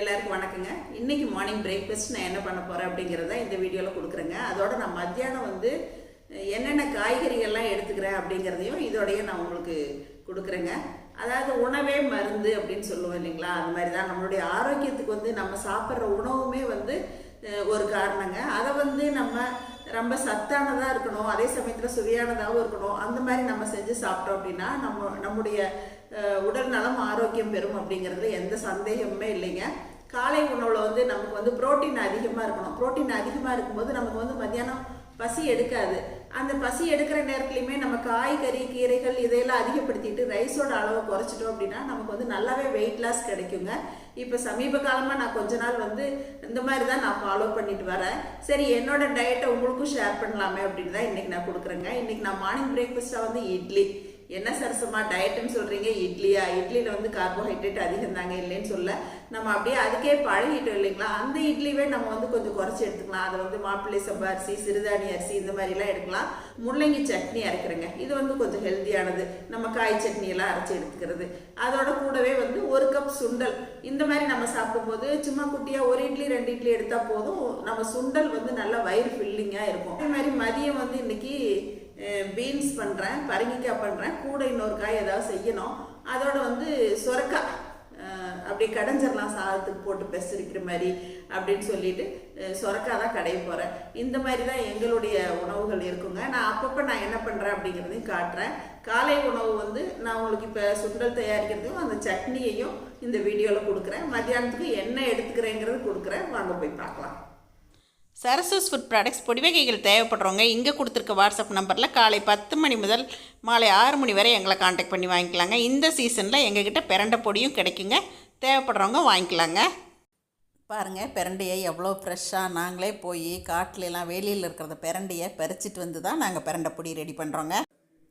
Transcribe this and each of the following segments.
எல்லாருக்கும் வணக்கங்க. இன்னைக்கு மார்னிங் பிரேக்ஃபாஸ்ட் நான் என்ன பண்ண போகிறேன் அப்படிங்கிறத இந்த வீடியோவில் கொடுக்குறேங்க. அதோட நான் மத்தியானம் வந்து என்னென்ன காய்கறிகள்லாம் எடுத்துக்கிறேன் அப்படிங்கிறதையும் இதோடையே நான் உங்களுக்கு கொடுக்குறேங்க. அதாவது உணவே மருந்து அப்படின்னு சொல்லுவோம் இல்லைங்களா? அது மாதிரி தான் நம்மளுடைய ஆரோக்கியத்துக்கு வந்து நம்ம சாப்பிட்ற உணவுமே வந்து ஒரு காரணங்க. அதை வந்து நம்ம ரொம்ப சத்தானதாக இருக்கணும். அதே சமயத்தில் சுவையானதாகவும் இருக்கணும். அந்த மாதிரி நம்ம செஞ்சு சாப்பிட்டோம் அப்படின்னா நம்ம நம்முடைய உடல் நலம் ஆரோக்கியம் பெறும் அப்படிங்கிறதுல எந்த சந்தேகமுமே இல்லைங்க. காலை உணவில் வந்து நமக்கு வந்து புரோட்டீன் அதிகமாக இருக்கணும். புரோட்டீன் அதிகமாக இருக்கும்போது நமக்கு வந்து மத்தியானம் பசி எடுக்காது. அந்த பசி எடுக்கிற நேரத்துலையுமே நம்ம காய்கறி கீரைகள் இதையெல்லாம் அதிகப்படுத்திட்டு ரைஸோட அளவை குறைச்சிட்டோம் அப்படின்னா நமக்கு வந்து நல்லாவே வெயிட் லாஸ் கிடைக்குங்க. இப்போ சமீப காலமாக நான் கொஞ்ச நாள் வந்து இந்த மாதிரி தான் நான் ஃபாலோ பண்ணிட்டு வரேன். சரி என்னோட டயட்டை உங்களுக்கும் ஷேர் பண்ணலாமே அப்படின்னு தான் இன்றைக்கி நான் கொடுக்குறேங்க. இன்றைக்கி நான் மார்னிங் பிரேக்ஃபாஸ்ட்டாக வந்து இட்லி. என்ன சரசமா டயட்டுன்னு சொல்கிறீங்க இட்லியா இட்லியில் வந்து கார்போஹைட்ரேட் அதிகம் தாங்க இல்லைன்னு சொல்ல. நம்ம அப்படியே அதுக்கே பழகிட்டோம் இல்லைங்களா? அந்த இட்லிவே நம்ம வந்து கொஞ்சம் குறைச்சி எடுத்துக்கலாம். அதை வந்து மாப்பிள்ளை சம்பா அரிசி சிறுதானி அரிசி இந்த மாதிரிலாம் எடுக்கலாம். முள்ளங்கி சட்னி அரைக்கிறேங்க. இது வந்து கொஞ்சம் ஹெல்த்தியானது நம்ம காய் சட்னி எல்லாம் அரைச்சி எடுத்துக்கிறது. அதோட கூடவே வந்து ஒரு கப் சுண்டல். இந்த மாதிரி நம்ம சாப்பிடும்போது சும்மா குட்டியாக ஒரு இட்லி ரெண்டு இட்லி எடுத்தால் போதும். நம்ம சுண்டல் வந்து நல்லா வயிறு ஃபில்லிங்காக இருக்கும். அதே மாதிரி மதியம் வந்து இன்னைக்கு பீன்ஸ் பண்ணுறேன் பரங்கிக்காய் பண்ணுறேன் கூட இன்னொரு காய் ஏதாவது செய்யணும். அதோட வந்து சொரக்காய் அப்படி அப்படியே கடைஞ்சிடலாம் சாதத்துக்கு போட்டு பெசரிக்கிற மாதிரி அப்படின்னு சொல்லிட்டு அஹ், சொரக்காய் தான் கடைய போகிறேன் இந்த மாதிரி தான் எங்களுடைய உணவுகள் இருக்குங்க. நான் அப்பப்போ நான் என்ன பண்ணுறேன் அப்படிங்கிறதையும் காட்டுறேன். காலை உணவு வந்து நான் உங்களுக்கு இப்போ சுண்டல் தயாரிக்கிறதையும் அந்த சட்னியையும் இந்த வீடியோவில் கொடுக்குறேன். மத்தியானத்துக்கு என்ன எடுத்துக்கிறேங்கிறது கொடுக்குறேன். வாங்க போய் பார்க்கலாம். சரஸ்வஸ் ஃபுட் ப்ராடக்ட்ஸ் பொடி வகைகள் தேவைப்படுறவங்க இங்கே கொடுத்துருக்க வாட்ஸ்அப் நம்பரில் காலை பத்து மணி முதல் மாலை ஆறு மணி வரை எங்களை காண்டாக்ட் பண்ணி வாங்கிக்கலாங்க. இந்த சீசனில் எங்ககிட்ட பிரண்டை பொடியும் கிடைக்குங்க. தேவைப்படுறவங்க வாங்கிக்கலாங்க. பாருங்கள் பிரண்டையை எவ்வளோ ஃப்ரெஷ்ஷாக நாங்களே போய் காட்டிலலாம் வேலியில் இருக்கிறத பிரண்டையை பறிச்சிட்டு வந்து தான் நாங்கள் பிரண்டை பொடி ரெடி பண்ணுறோங்க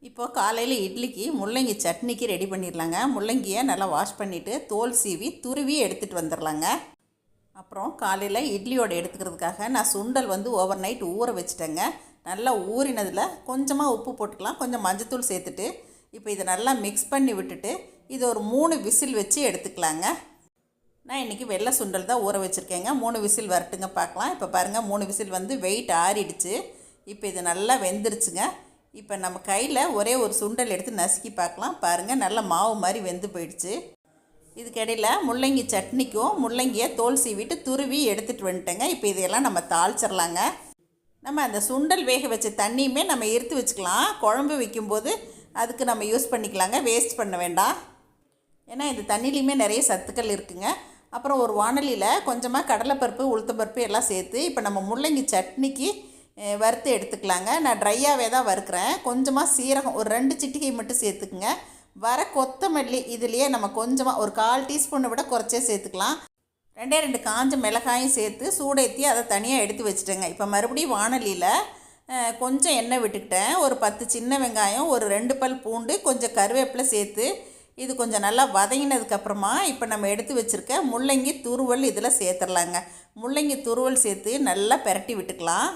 இப்போது காலையில் இட்லிக்கு முள்ளங்கி சட்னிக்கு ரெடி பண்ணிடலாங்க முள்ளங்கியை நல்லா வாஷ் பண்ணிவிட்டு தோல் சீவி துருவி எடுத்துகிட்டு வந்துடலாங்க அப்புறம் காலையில் இட்லியோட எடுத்துக்கிறதுக்காக நான் சுண்டல் வந்து ஓவர் நைட் ஊற வச்சுட்டேங்க. நல்லா ஊறினதில் கொஞ்சமாக உப்பு போட்டுக்கலாம். கொஞ்சம் மஞ்சத்தூள் சேர்த்துட்டு இப்போ இதை நல்லா மிக்ஸ் பண்ணி விட்டுட்டு இது ஒரு மூணு விசில் வச்சு எடுத்துக்கலாங்க. நான் இன்றைக்கி வெள்ளை சுண்டல் தான் ஊற வச்சுருக்கேங்க. மூணு விசில் வரட்டுங்க பார்க்கலாம். இப்போ பாருங்கள் மூணு விசில் வந்து வெயிட் ஆறிடுச்சு. இப்போ இது நல்லா வெந்துருச்சுங்க. இப்போ நம்ம கையில் ஒரே ஒரு சுண்டல் எடுத்து நசுக்கி பார்க்கலாம். பாருங்கள் நல்லா மாவு மாதிரி வெந்து போயிடுச்சு. இதுக்கிடையில் முள்ளங்கி சட்னிக்கும் முள்ளங்கியை தோல் சீவிட்டு துருவி எடுத்துகிட்டு வந்துட்டேங்க. இப்போ இதையெல்லாம் நம்ம தாளிச்சிடலாங்க நம்ம அந்த சுண்டல் வேக வச்ச தண்ணியுமே நம்ம எடுத்து வச்சுக்கலாம். குழம்பு வைக்கும்போது அதுக்கு நம்ம யூஸ் பண்ணிக்கலாங்க. வேஸ்ட் பண்ண வேண்டாம். ஏன்னா இந்த தண்ணிலையுமே நிறைய சத்துக்கள் இருக்குங்க. அப்புறம் ஒரு வானலியில் கொஞ்சமாக கடலைப்பருப்பு உளுத்தப்பருப்பு எல்லாம் சேர்த்து இப்போ நம்ம முள்ளங்கி சட்னிக்கு வறுத்து எடுத்துக்கலாங்க. நான் ட்ரையாகவே தான் வறுக்கிறேன். கொஞ்சமாக சீரகம் ஒரு ரெண்டு சிட்டிகை மட்டும் சேர்த்துக்குங்க. வர கொத்தமல்லி இதுலேயே நம்ம கொஞ்சமாக ஒரு கால் டீஸ்பூனை விட குறைச்சே சேர்த்துக்கலாம். ரெண்டே ரெண்டு காஞ்ச மிளகாயும் சேர்த்து சூடேற்றி அதை தனியாக எடுத்து வச்சுட்டேங்க. இப்போ மறுபடியும் வானலியில் கொஞ்சம் எண்ணெய் விட்டுக்கிட்டேன். ஒரு பத்து சின்ன வெங்காயம் ஒரு ரெண்டு பல் பூண்டு கொஞ்சம் கருவேப்பிலை சேர்த்து இது கொஞ்சம் நல்லா வதங்கினதுக்கப்புறமா இப்போ நம்ம எடுத்து வச்சுருக்க முள்ளங்கி துருவல் இதில் சேர்த்துடலாங்க. முள்ளங்கி துருவல் சேர்த்து நல்லா பெரட்டி விட்டுக்கலாம்.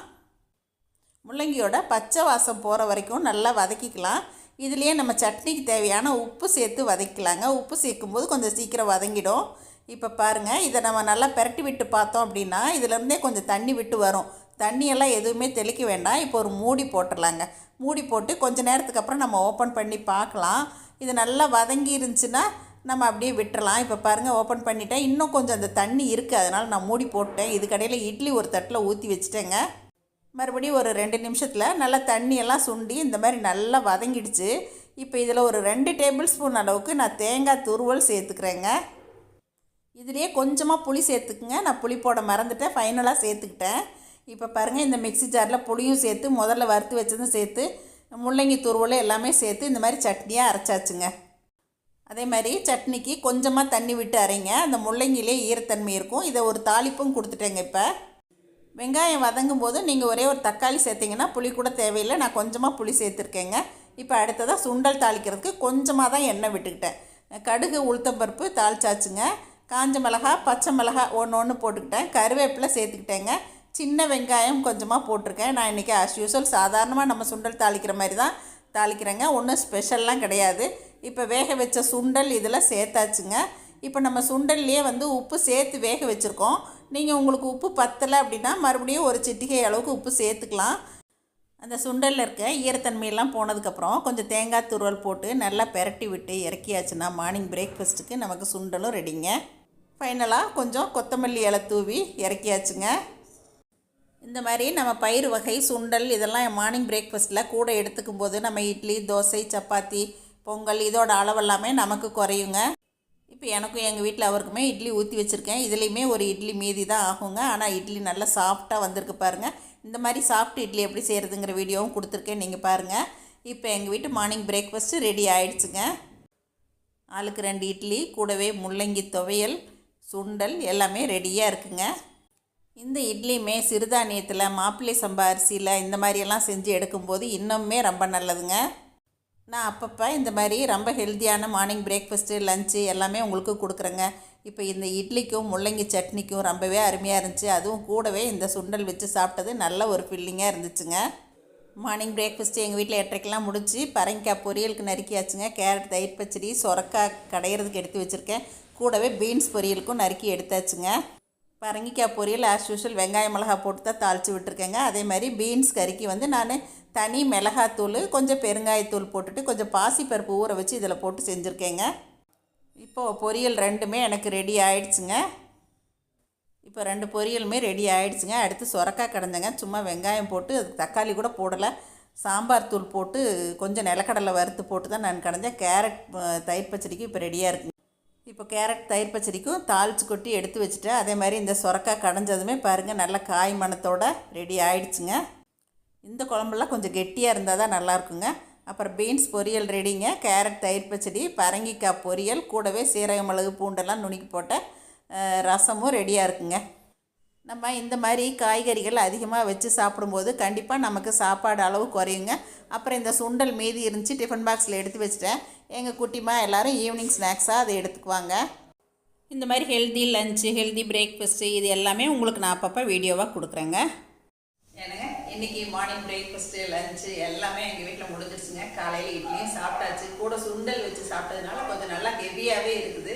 முள்ளங்கியோட பச்சை வாசம் போகிற வரைக்கும் நல்லா வதக்கிக்கலாம். இதுலேயே நம்ம சட்னிக்கு தேவையான உப்பு சேர்த்து வதக்கலாங்க. உப்பு சேர்க்கும்போது கொஞ்சம் சீக்கிரம் வதங்கிடும். இப்போ பாருங்கள் இதை நம்ம நல்லா பெரட்டி விட்டு பார்த்தோம் அப்படின்னா இதுலேருந்தே கொஞ்சம் தண்ணி விட்டு வரும். தண்ணியெல்லாம் எதுவுமே தெளிக்க வேண்டாம். இப்போ ஒரு மூடி போட்டுடலாங்க. மூடி போட்டு கொஞ்ச நேரத்துக்கு அப்புறம் நம்ம ஓப்பன் பண்ணி பார்க்கலாம். இது நல்லா வதங்கி இருந்துச்சுன்னா நம்ம அப்படியே விட்டுறலாம். இப்போ பாருங்கள் ஓப்பன் பண்ணிட்டேன். இன்னும் கொஞ்சம் அந்த தண்ணி இருக்குது அதனால் நான் மூடி போட்டேன் இதுக்கடையில் இட்லி ஒரு தட்டில் ஊற்றி வச்சுட்டேங்க. மறுபடியும் ஒரு ரெண்டு நிமிஷத்தில் நல்லா தண்ணியெல்லாம் சுண்டி இந்த மாதிரி நல்லா வதங்கிடுச்சு. இப்போ இதில் ஒரு ரெண்டு டேபிள் ஸ்பூன் அளவுக்கு நான் தேங்காய் துருவல் சேர்த்துக்கிறேங்க. இதுலேயே கொஞ்சமாக புளி சேர்த்துக்குங்க. நான் புளி போட மறந்துட்டேன். ஃபைனலாக சேர்த்துக்கிட்டேன். இப்போ பாருங்கள் இந்த மிக்ஸி ஜாரில் புளியும் சேர்த்து முதல்ல வறுத்து வச்சதும் சேர்த்து முள்ளங்கி துருவல் எல்லாமே சேர்த்து இந்த மாதிரி சட்னியாக அரைச்சாச்சுங்க. அதே மாதிரி சட்னிக்கு கொஞ்சமாக தண்ணி விட்டு அரைங்க. அந்த முள்ளங்கிலே ஈரத்தன்மை இருக்கும். இதை ஒரு தாளிப்பும் கொடுத்துட்டேங்க இப்போ. வெங்காயம் வதங்கும் போது நீங்கள் ஒரே ஒரு தக்காளி சேர்த்திங்கன்னா புளி கூட தேவையில்லை. நான் கொஞ்சமாக புளி சேர்த்துருக்கேங்க. இப்போ அடுத்ததாக சுண்டல் தாளிக்கிறதுக்கு கொஞ்சமாக தான் எண்ணெய் விட்டுக்கிட்டேன். கடுகு உளுத்தம்பருப்பு தாளிச்சாச்சுங்க. காஞ்ச மிளகா பச்சை மிளகா ஒன்று ஒன்று போட்டுக்கிட்டேன். கருவேப்பிலை சேர்த்துக்கிட்டேங்க. சின்ன வெங்காயம் கொஞ்சமாக போட்டிருக்கேன். நான் இன்றைக்கி ஆஸ் யூஸ்வல் சாதாரணமாக நம்ம சுண்டல் தாளிக்கிற மாதிரி தான் தாளிக்கிறேங்க. ஒன்றும் ஸ்பெஷல்லாம் கிடையாது. இப்போ வேக வச்ச சுண்டல் இதில் சேர்த்தாச்சுங்க. இப்போ நம்ம சுண்டல்லையே வந்து உப்பு சேர்த்து வேக வச்சுருக்கோம். நீங்கள் உங்களுக்கு உப்பு பத்தலை அப்படின்னா மறுபடியும் ஒரு சிட்டிகை அளவுக்கு உப்பு சேர்த்துக்கலாம். அந்த சுண்டலில் இருக்க ஈரத்தன்மையெல்லாம் போனதுக்கப்புறம் கொஞ்சம் தேங்காய் துருவல் போட்டு நல்லா பெரட்டி விட்டு இறக்கியாச்சுன்னா மார்னிங் பிரேக்ஃபாஸ்ட்டுக்கு நமக்கு சுண்டலும் ரெடிங்க. ஃபைனலாக கொஞ்சம் கொத்தமல்லி இலை தூவி இறக்கியாச்சுங்க. இந்த மாதிரி நம்ம பயிர் வகை சுண்டல் இதெல்லாம் மார்னிங் பிரேக்ஃபாஸ்ட்டில் கூட எடுத்துக்கும் போது நம்ம இட்லி தோசை சப்பாத்தி பொங்கல் இதோட அளவெல்லாமே நமக்கு குறையுங்க. இப்போ எனக்கும் எங்கள் வீட்டில் அவருக்குமே இட்லி ஊற்றி வச்சுருக்கேன். இதுலேயுமே ஒரு இட்லி மீதி தான் ஆகுங்க. ஆனால் இட்லி நல்லா சாஃப்டாக வந்திருக்கு பாருங்கள் இந்த மாதிரி சாஃப்ட் இட்லி எப்படி செய்கிறதுங்கிற வீடியோவும் கொடுத்துருக்கேன். நீங்கள் பாருங்கள் இப்போ எங்கள் வீட்டு மார்னிங் பிரேக்ஃபாஸ்ட்டு ரெடி ஆகிடுச்சுங்க ஆளுக்கு ரெண்டு இட்லி கூடவே முள்ளங்கி துவையல் சுண்டல் எல்லாமே ரெடியாக இருக்குங்க. இந்த இட்லியுமே சிறுதானியத்தில் மாப்பிள்ளை சம்பா அரிசியில் இந்த மாதிரியெல்லாம் செஞ்சு எடுக்கும்போது இன்னுமே ரொம்ப நல்லதுங்க. நான் அப்பப்போ இந்த மாதிரி ரொம்ப ஹெல்த்தியான மார்னிங் பிரேக்ஃபாஸ்ட்டு லஞ்சு எல்லாமே உங்களுக்கு கொடுக்குறேங்க. இப்போ இந்த இட்லிக்கும் முள்ளங்கி சட்னிக்கும் ரொம்பவே அருமையாக இருந்துச்சு. அதுவும் கூடவே இந்த சுண்டல் வச்சு சாப்பிட்டது நல்ல ஒரு ஃபில்லிங்காக இருந்துச்சுங்க. மார்னிங் பிரேக்ஃபாஸ்ட்டு எங்கள் வீட்டில் எட்டரைக்கெலாம் முடிச்சு பரங்கிக்காய் பொரியலுக்கு நறுக்கியாச்சுங்க. கேரட் தயிர் பச்சடி சொரக்காய் கடையிறதுக்கு எடுத்து வச்சுருக்கேன். கூடவே பீன்ஸ் பொரியலுக்கும் நறுக்கி எடுத்தாச்சுங்க. பரங்கிக்காய் பொரியல் ஆஸ் யூஷுவல் வெங்காய மிளகா போட்டு தான் தாளித்து விட்டுருக்கேங்க. அதே மாதிரி பீன்ஸ் கறிக்கு வந்து நான் தனி மிளகாத்தூள் கொஞ்சம் பெருங்காயத்தூள் போட்டுட்டு கொஞ்சம் பாசிப்பருப்பு ஊற வச்சு இதில் போட்டு செஞ்சுருக்கேங்க. இப்போது பொரியல் ரெண்டுமே எனக்கு ரெடி ஆயிடுச்சுங்க. இப்போ ரெண்டு பொரியலுமே ரெடி ஆயிடுச்சுங்க. அடுத்து சொரக்காய் கிடந்தங்க. சும்மா வெங்காயம் போட்டு அதுக்கு தக்காளி கூட போடலை. சாம்பார் தூள் போட்டு கொஞ்சம் நிலக்கடலை வறுத்து போட்டு தான் நான் கிடந்தேன். கேரட் தயிர் பச்சடிக்கு இப்போ ரெடியாக இருக்குங்க. இப்போ கேரட் தயிர் பச்சடிக்கும் தாளிச்சு கொட்டி எடுத்து வச்சுட்டேன். அதே மாதிரி இந்த சுரக்காய் கடைஞ்சதுமே பாருங்கள் நல்ல காய் மணத்தோட ரெடி ஆயிடுச்சுங்க. இந்த குழம்புலாம் கொஞ்சம் கெட்டியாக இருந்தால் தான் நல்லாயிருக்குங்க அப்புறம் பீன்ஸ் பொரியல் ரெடிங்க கேரட் தயிர் பச்சடி பரங்கிக்காய் பொரியல் கூடவே சீரக மிளகு பூண்டெல்லாம் நுணுக்கி போட்ட ரசமும் ரெடியாக இருக்குங்க. நம்ம இந்த மாதிரி காய்கறிகள் அதிகமாக வச்சு சாப்பிடும்போது கண்டிப்பாக நமக்கு சாப்பாடு அளவு குறையுங்க. அப்புறம் இந்த சுண்டல் மீதி இருந்துச்சு டிஃபன் பாக்ஸில் எடுத்து வச்சிட்டேன். எங்கள் குட்டிமா எல்லோரும் ஈவினிங் ஸ்நாக்ஸாக அதை எடுத்துக்குவாங்க. இந்த மாதிரி ஹெல்தி லஞ்சு ஹெல்தி பிரேக்ஃபாஸ்ட்டு இது எல்லாமே உங்களுக்கு நான் அப்பப்போ வீடியோவாக கொடுக்குறேங்க. ஏனுங்க இன்னைக்கு மார்னிங் பிரேக்ஃபாஸ்ட்டு லஞ்சு எல்லாமே எங்கள் வீட்டில் முடிஞ்சிருச்சுங்க காலையில் இட்லியும் சாப்பிட்டாச்சு. கூட சுண்டல் வச்சு சாப்பிட்டதுனால கொஞ்சம் நல்லா ஹெவியாகவே இருக்குது.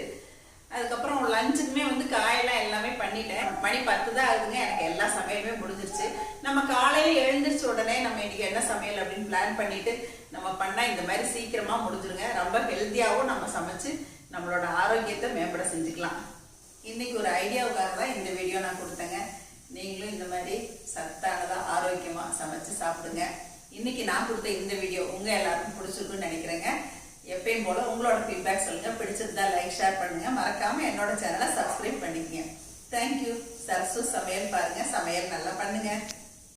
அதுக்கப்புறம் லஞ்சுக்குமே வந்து காயெல்லாம் எல்லாமே பண்ணிட்டேன். மணி பத்து தான் ஆகுதுங்க. எனக்கு எல்லா சமையலுமே முடிஞ்சிருச்சு. நம்ம காலையில் எழுந்திரிச்ச உடனே நம்ம இன்றைக்கி என்ன சமையல் அப்படின்னு பிளான் பண்ணிட்டு நம்ம பண்ணால் இந்த மாதிரி சீக்கிரமாக முடிஞ்சிருங்க. ரொம்ப ஹெல்த்தியாகவும் நம்ம சமைச்சு நம்மளோட ஆரோக்கியத்தை மேம்பட செஞ்சுக்கலாம். இன்னைக்கு ஒரு ஐடியாவுக்காக தான் இந்த வீடியோ நான் கொடுத்தேங்க. நீங்களும் இந்த மாதிரி சத்தானதாக ஆரோக்கியமாக சமைச்சு சாப்பிடுங்க. இன்னைக்கு நான் கொடுத்த இந்த வீடியோ உங்க எல்லாருக்கும் பிடிச்சிருக்குன்னு நினைக்கிறேங்க. எப்பயும் போல உங்களோட ஃபீட்பேக் சொல்லுங்க. பிடிச்சிருந்தா லைக் ஷேர் பண்ணுங்க. மறக்காம என்னோட சேனலை சப்ஸ்கிரைப் பண்ணிக்கங்க. தேங்க்யூ சரசு சமையல் பாருங்க. சமையல் நல்லா பண்ணுங்க.